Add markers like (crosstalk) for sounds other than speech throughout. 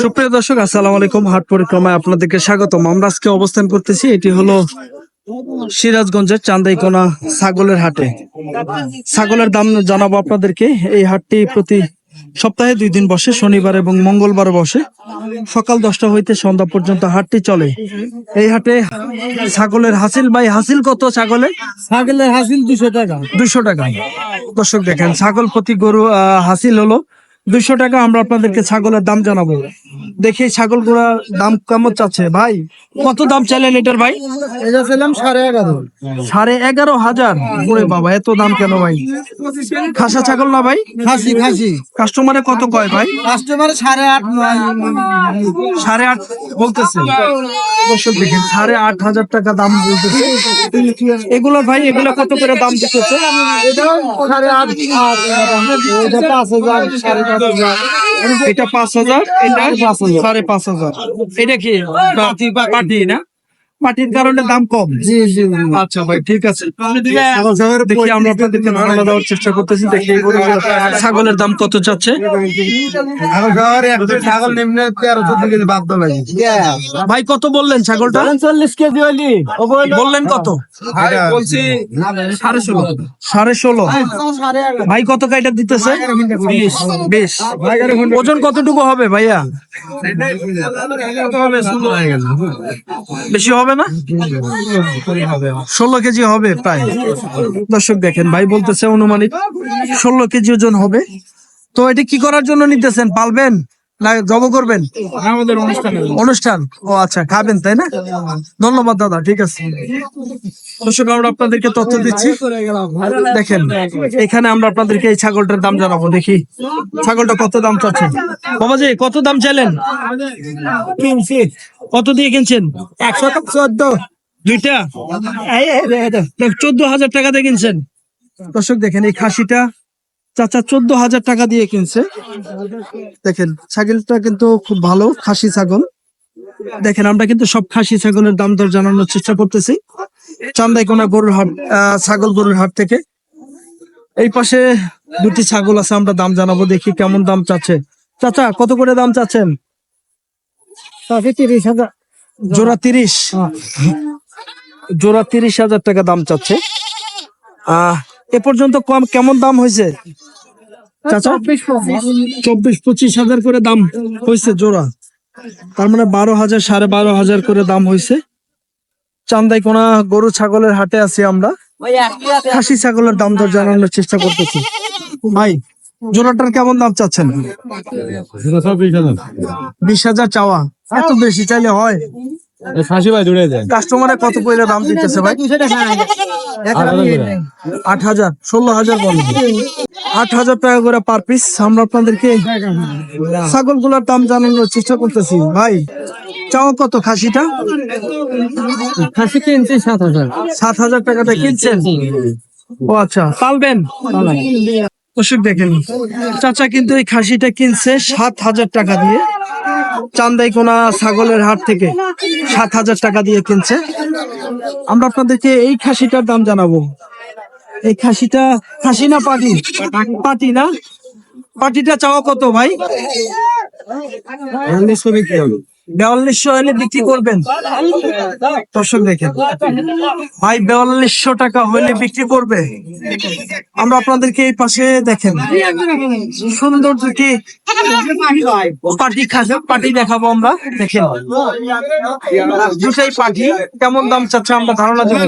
সুপ্রিয় দর্শক আসসালামু আলাইকুম। হাট পরিক্রমায় আপনাদেরকে স্বাগতম। আমরা আজকে অবস্থান করতেছি এটি হলো সিরাজগঞ্জের চান্দাইকোনা ছাগলের হাটে। ছাগলের দাম জানাব আপনাদেরকে। এই হাটটি প্রতি সপ্তাহে দুই দিন বসে শনিবার এবং মঙ্গলবার বসে। সকাল দশটা হইতে সন্ধ্যা পর্যন্ত হাটটি চলে। এই হাটে ছাগলের হাসিল ভাই হাসিল কত ছাগলে? ছাগলের হাসিল দুশো টাকা। দুইশো টাকা। দর্শক দেখেন ছাগল প্রতি গরু হাসিল হলো দুইশো টাকা আমরা আপনাদেরকে ছাগলের দাম জানাব। দেখি ছাগল গুড়ার দাম কেমন চাচ্ছে? ভাই কত দাম চাইলেন এটার ভাই? এটা সাড়ে এগারো। সাড়ে এগারো হাজার। ওরে বাবা এত দাম কেন ভাই? খাসা ছাগল না ভাই? খাসি খাসি। কাস্টমারে কত কয় ভাই? কাস্টমার সাড়ে আট সাড়ে আট বলতেছে। দর্শক দেখেন সাড়ে আট হাজার টাকা দাম বলতেছে। এগুলো ভাই এগুলো কত করে দাম দিতেছে? সাড়ে আট। এটা পাঁচ হাজার সাড়ে এটা পাঁচ হাজার এটা সাড়ে পাঁচ হাজার। এটা কি? না? পাটির কারণে দাম কম। জি জি আচ্ছা ভাই ঠিক আছে। দেখি আমরা আপনাদেরকে ধারণা দেওয়ার চেষ্টা করতেছি দেখি ছাগলের দাম কত চাচ্ছে ছাগল নিম্নে কেজি বাদ ভাই কত বললেন ছাগলটা? চল্লিশ কেজি হলি বললেন কত? বলছি সাড়ে ষোলো। সাড়ে ষোলো। ভাই কত কাইটা দিতেছে? বেশ। ওজন কতটুকু হবে ভাইয়া? বেশি হবে না? ষোলো কেজি হবে প্রায়। দর্শক দেখেন ভাই বলতেছে অনুমানিক ষোলো কেজি ওজন হবে। তো এটা কি করার জন্য নিতেছেন? পালবেন না জব করবেন? আমাদের অনুষ্ঠানে। অনুষ্ঠান? ও আচ্ছা খাবেন তাই না? ধন্যবাদ দাদা ঠিক আছে। দর্শক আমরা আপনাদেরকে তথ্য দিচ্ছি। দেখেন এখানে আমরা আপনাদেরকে এই ছাগলটার দাম জানাব দেখি। ছাগলটা কত দাম চাচ্ছেন? বাবাজি কত দাম চাইলেন? কত দিয়ে কিনছেন? একশো চোদ্দ। দুইটা? চোদ্দ হাজার টাকা দিয়ে কিনছেন। দর্শক দেখেন এই খাসিটা। চাচা চোদ্দ হাজার টাকা দিয়ে কিনছে। দেখেন ছাগলটা কিন্তু খুব ভালো খাসি ছাগল। দেখেন আমরা কিন্তু সব খাসি ছাগলের দাম দর জানানোর চেষ্টা করতেছি। চান্দাইকোনা গরুর হাট ছাগল গরুর হাট থেকে। এই পাশে দুটি ছাগল আছে আমরা দাম জানাব দেখি কেমন দাম চাচ্ছে। চাচা কত করে দাম চাচ্ছেন? তিরিশ হাজার। জোড়া তিরিশ? জোড়া তিরিশ হাজার টাকা দাম চাচ্ছে। আহ এ পর্যন্ত কম কেমন দাম হয়েছে? চাচা? চব্বিশ পঁচিশ হাজার করে দাম হয়েছে জোড়া। তার মানে বারো হাজার সাড়ে বারো হাজার করে দাম হয়েছে। চান্দাই কোনা গরু ছাগলের হাটে আছি আমরা। খাসি ছাগলের দাম দর জানানোর চেষ্টা করতেছি। ভাই জোড়াটার কেমন দাম চাচ্ছেন? বিশ হাজার চাওয়া। এত বেশি চাইলে হয়। ফাঁসি ভাই জুড়ে দেন। কাস্টমারে কত পয়লা দাম দিতেছে ভাই? আট হাজার ষোলো হাজার বলেন আট হাজার টাকা করে পার পিস আমরা আপনাদেরকে ছাগলগুলার দাম জানানোর চেষ্টা করতেছি। ভাই চাও কত খাসিটা? খাসি কিনছি সাত হাজার। সাত হাজার টাকাটা কিনছেন? ও আচ্ছা পালবেন। দর্শক দেখেন চাচা কিন্তু এই খাসিটা কিনছে সাত হাজার টাকা দিয়ে। চান্দাইকোনা ছাগলের হাট থেকে সাত হাজার টাকা দিয়ে কিনছে। আমরা আপনাদেরকে এই খাসিটার দাম জানাব। এই খাসিটা খাসি না পাটি? পাটি না? পাটিটা চাওয়া কত ভাই? বিয়াল্লিশশো এলে বিক্রি করবেন? দর্শক দেখেন। ভাই বিয়াল্লিশশো টাকা হলে বিক্রি করবে? আমরা আপনাদেরকে এই পাশে দেখেন। সুন্দর দুটি পাটি খাসে পাটি দেখাবো আমরা। দেখেন। দুটাই পাটি। কেমন দাম চাচ্ছে আমরা ধারণা দেবো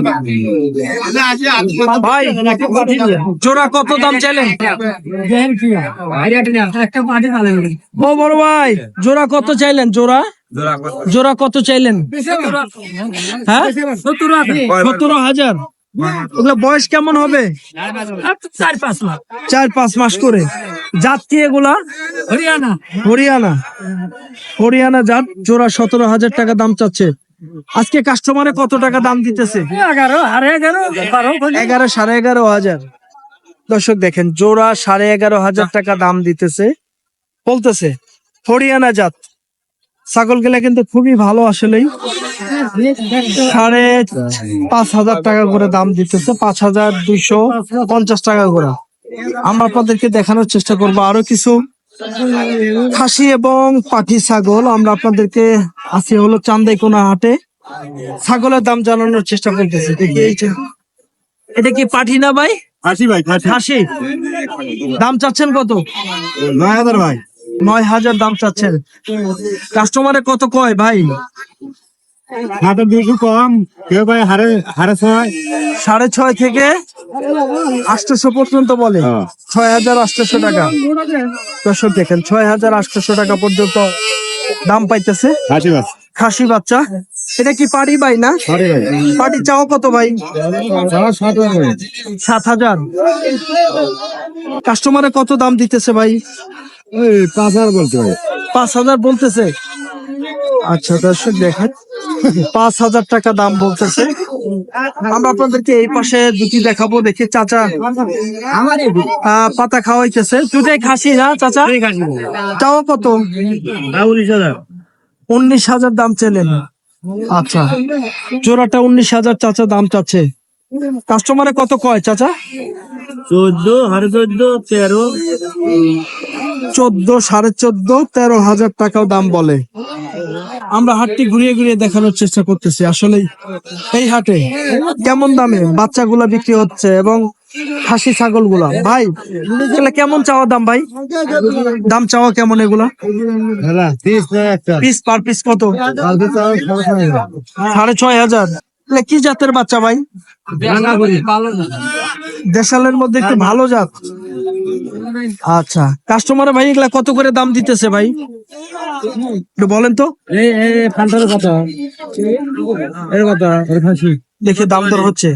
ভাই জোড়া কত দাম চাইলেন? ও বড় ভাই জোড়া কত চাইলেন জোড়া? জোড়া কত? চাইলেন? হ্যাঁ? সতেরো হাজার। ওগুলো বয়স কেমন হবে? চার পাঁচ লাখ চার পাঁচ মাস করে। জাত কি এগুলা? হরিয়ানা। হরিয়ানা। হরিয়ানা জাত জোড়া সতেরো হাজার টাকা দাম চাচ্ছে। আজকে কাস্টমারে কত টাকা দাম দিতেছে? এগারো আর এগারো এগারো সাড়ে এগারো হাজার। দর্শক দেখেন জোড়া সাড়ে এগারো হাজার টাকা দাম দিতেছে। বলতেছে হরিয়ানা জাত ছাগল গেলে কিন্তু খুবই ভালো আসলেই। সাড়ে পাঁচ হাজার টাকা করে দাম দিতেছে পাঁচ হাজার দুইশো পঞ্চাশ টাকা করে। আমরা আপনাদেরকে দেখানোর চেষ্টা করব আরও কিছু খাসি এবং পাঠি ছাগল। আমরা আপনাদেরকে আছি হলো চান্দাইকোনা হাটে। ছাগলের দাম জানানোর চেষ্টা করতেছি এটা কি পাঠি না ভাই? আশি ভাই খাসি। খাসি। দাম চাচ্ছেন কত? নয় হাজার ভাই। নয় হাজার দাম চাচ্ছেন। কাস্টমারে কত কয় ভাই? হাতের দুশো কম কেউ ভাই হারে হারে ছয়। সাড়ে ছয় থেকে আটশোশো পর্যন্ত বলে। হ্যাঁ। ছয় হাজার আটশোশো টাকা। দর্শক দেখেন ছয় হাজার আটশোশো টাকা পর্যন্ত দাম পাইতেছে। খাসি বাচ্চা। এটা কি পাড়ি ভাই না? পাটি চাও কত ভাই? সাত হাজার। কাস্টমারে কত দাম দিতেছে ভাই? পাঁচ হাজার বলতে ভাই পাঁচ হাজার বলতেছে। আচ্ছা দর্শক দেখেন পাঁচ হাজার টাকা দাম বলতেছে। আমরা আপনাদেরকে এই পাশে দুটি দেখাবো দেখি চাচা আমার পাতা খাওয়াইতেছে। দুটাই খাসি না চাচা? চাও কত? উনিশ হাজার। উনিশ হাজার দাম চেলেন আচ্ছা জোড়াটা উনিশ হাজার চাচা দাম চাচ্ছে। কাস্টমারে কত কয় চাচা? চোদ্দ হারে চোদ্দ তেরো। চোদ্দ সাড়ে চোদ্দ তেরো হাজার টাকাও দাম বলে। আমরা হাটটি ঘুরিয়ে ঘুরিয়ে দেখানোর চেষ্টা করতেছি। আসলে এই হাটে কেমন দামে বাচ্চাগুলা বিক্রি হচ্ছে এবং খাসি ছাগলগুলা ভাই এগুলা কেমন চাওয়া দাম ভাই? দাম চাওয়া কেমন এগুলা? হ্যাঁ পিস পার পিস কত? সাড়ে ছয় হাজার। কি জাতের বাচ্চা ভাই? দেশালের মধ্যে একটু ভালো জাত। আচ্ছা কাস্টমার ভাই এগুলা কত করে দাম দিতেছে ভাই? একটু বলেন তো। দেখে দাম দর হচ্ছে।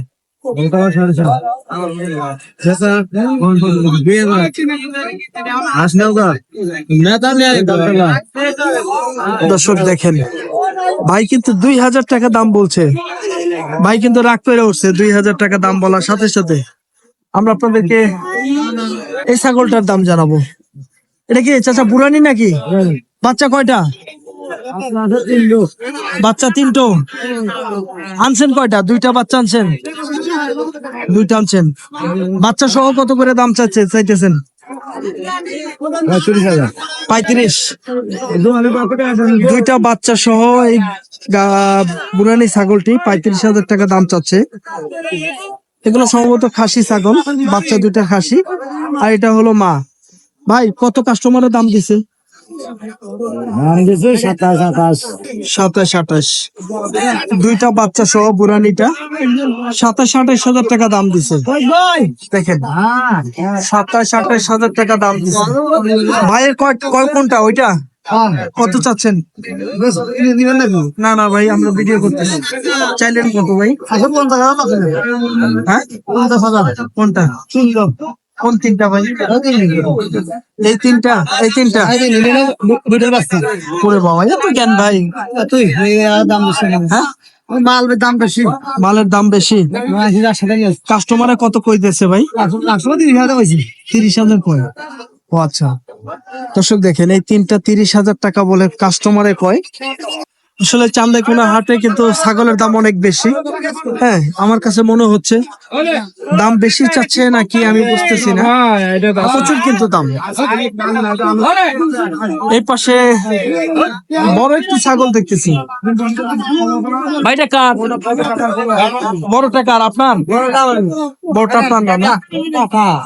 দর্শক দেখেন। ভাই কিন্তু দুই হাজার টাকা দাম বলছে। ভাই কিন্তু রাগ করে উঠছে, দুই হাজার টাকা দাম বলার সাথে সাথে। আমরা আপনাদেরকে এই ছাগলটার দাম জানাব। এটা কি, চাচা বুড়ানি নাকি? বাচ্চা কয়টা? বাচ্চা তিনটো। আনছেন কয়টা? দুইটা বাচ্চা আনছেন? দুইটা আনছেন। বাচ্চা সহ কত করে দাম চাচ্ছে চাইতেছেন? পঁয়ত্রিশ। দুইটা বাচ্চা সহ এই বুড়ানি ছাগলটি পঁয়ত্রিশ হাজার টাকা দাম চাচ্ছে। এগুলো সম্ভবত খাসি ছাগল, বাচ্চা দুইটা খাসি। আর এটা হলো মা। ভাই, কত কাস্টমারের দাম দিছে? সাতাশ, আঠাশ। দুইটা বাচ্চা সহ বুড়ানিটা সাতাশ, আঠাশ হাজার টাকা দাম দিছে। দেখেন, সাতাশ, আঠাশ হাজার টাকা দাম দিছে। ভাইয়ের কয় কয় কোনটা, ওইটা? কত চাচ্ছেন? না না, ভাই, আমরা ভিডিও করতেছি। চাইলেন কত, ভাই? পঞ্চাশ হ্যাঁ? কোনটা? কোন তিনটা ভাই এই তিনটা এই তিনটা। দুটোর বাচ্চা করে বাবা এত জ্ঞান ভাই। তুই দাম বেশি হ্যাঁ? মাল দাম বেশি। মালের দাম বেশি। কাস্টমারে কত কই দিয়েছে ভাই তিরিশ হাজার তিরিশ হাজার কয়? ও আচ্ছা। দর্শক দেখেন এই তিনটা তিরিশ হাজার টাকা বলে কাস্টমারে কয়? আসলে চান্দাইকোনা হাটে কিন্তু ছাগলের দাম অনেক বেশি। হ্যাঁ আমার কাছে মনে হচ্ছে দাম বেশি চাচ্ছে নাকি আমি বুঝতেছি না। প্রচুর কিন্তু দাম। এই পাশে বড় একটি ছাগল দেখতেছি। ভাইটা কার? বড়টা কার? আপনার? বড়টা আপনার না,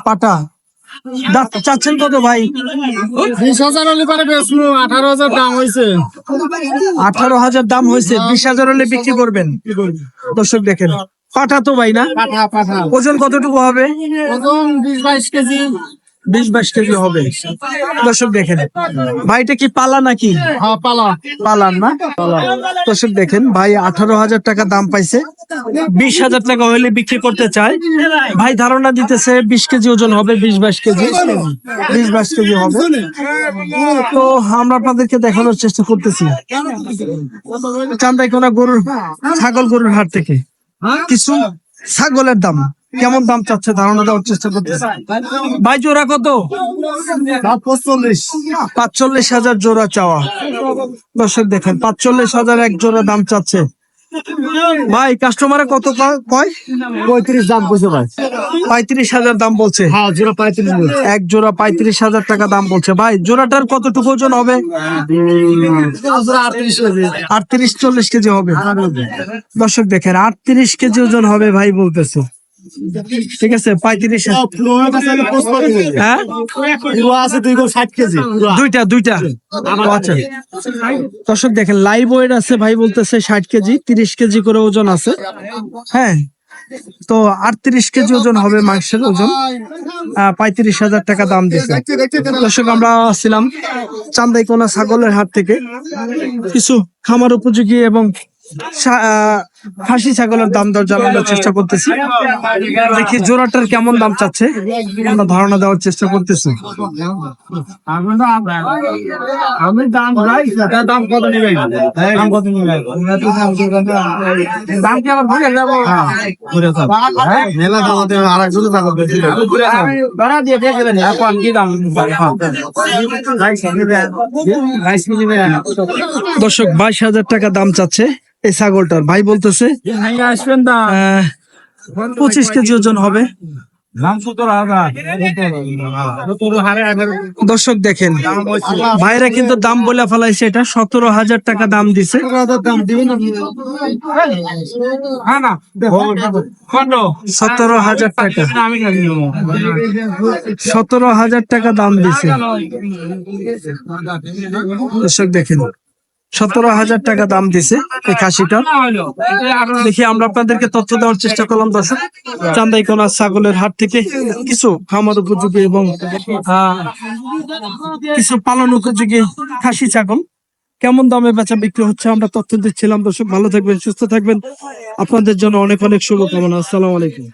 পাটা। (laughs) চাচ্ছেন কত ভাই? বিশ হাজার হলে পরে বেচবো আঠারো হাজার দাম হয়েছে আঠারো হাজার দাম হয়েছে বিশ হাজার হলে বিক্রি করবেন। দর্শক দেখেন পাঠা তো ভাই না? ওজন কতটুকু হবে? ওজন বিশ বাইশ কেজি। বিশ বাইশ কেজি হবে। দর্শক দেখেন ভাইটা কি পালা নাকি? হ্যাঁ পালা। পালান না? দর্শক দেখেন ভাই আঠারো হাজার টাকা দাম পাইছে। বিশ হাজার টাকা হলে বিক্রি করতে চায়। ভাই ধারণা দিতেছে বিশ কেজি ওজন হবে বিশ বাইশ কেজি। বিশ বাইশ কেজি হবে। তো আমরা আপনাদেরকে দেখানোর চেষ্টা করতেছি। চান্দাইকোনা গরুর ছাগল গরুর হাট থেকে। কিছু ছাগলের দাম। কেমন দাম চাচ্ছে? ধারণা দেওয়ার চেষ্টা করতেছি। ভাই জোড়া কত? পঁচল্লিশ পাঁচচল্লিশ হাজার জোড়া চাওয়া। দর্শক দেখেন পাঁচচল্লিশ হাজার এক জোড়া দাম চাচ্ছে। ভাই কাস্টমারে কত কয়? পঁয়ত্রিশ দাম কইছে ভাই। পঁয়ত্রিশ হাজার দাম বলছে। হ্যাঁ পঁয়ত্রিশ এক জোড়া পঁয়ত্রিশ হাজার টাকা দাম বলছে। ভাই জোড়াটার কতটুকু ওজন হবে। আটত্রিশ চল্লিশ কেজি হবে। দর্শক দেখেন আটত্রিশ কেজি ওজন হবে ভাই বলতেছে। ঠিক আছে পঁয়ত্রিশ হ্যাঁ? দুইটা দুইটা। আচ্ছা। দর্শক দেখেন লাইভ ওয়েট আছে ভাই বলতেছে ষাট কেজি তিরিশ কেজি করে ওজন আছে। হ্যাঁ? তো আটত্রিশ কেজি ওজন হবে মাংসের ওজন। পঁয়ত্রিশ হাজার টাকা দাম দিচ্ছে দর্শক আমরা ছিলাম চান্দাইকোনা ছাগলের হাট থেকে। কিছু খামার উপযোগী এবং খাসি ছাগলের দাম দর জানানোর চেষ্টা করতেছি। দেখি জোড়াটার কেমন দাম চাচ্ছে। আমরা ধারণা দেওয়ার চেষ্টা করতেছি। আমি দাম দাম কত নিবেন? দাম কত নিবেন? দাম কি আবার ঘুরে যাব? মেলা দাম হতে আর একজন থাকো ভাড়া দিয়ে দেখবেন এখন কি দাম? দর্শক বাইশ হাজার টাকা দাম চাচ্ছে এই ছাগলটার। ভাই বলতেছে আসবেন না। পঁচিশ কেজি ওজন হবে। দর্শক দেখেন ভাইরা কিন্তু দাম বলে ফেলাইছে এটা সতেরো হাজার টাকা দাম দিছে। সতেরো হাজার টাকা। সতেরো হাজার টাকা দাম দিছে। দর্শক দেখেন সতেরো হাজার টাকা দাম দিছে এই খাসিটা। দেখি আমরা আপনাদেরকে তথ্য দেওয়ার চেষ্টা করলাম ছাগলের হাট থেকে কিছু খামার উপযোগী এবং কিছু পালন উপযোগী খাসি ছাগল কেমন দামে বেচা বিক্রি হচ্ছে আমরা তথ্য দিচ্ছিলাম, দর্শক। ভালো থাকবেন, সুস্থ থাকবেন। আপনাদের জন্য অনেক অনেক শুভকামনা। আসসালামু আলাইকুম।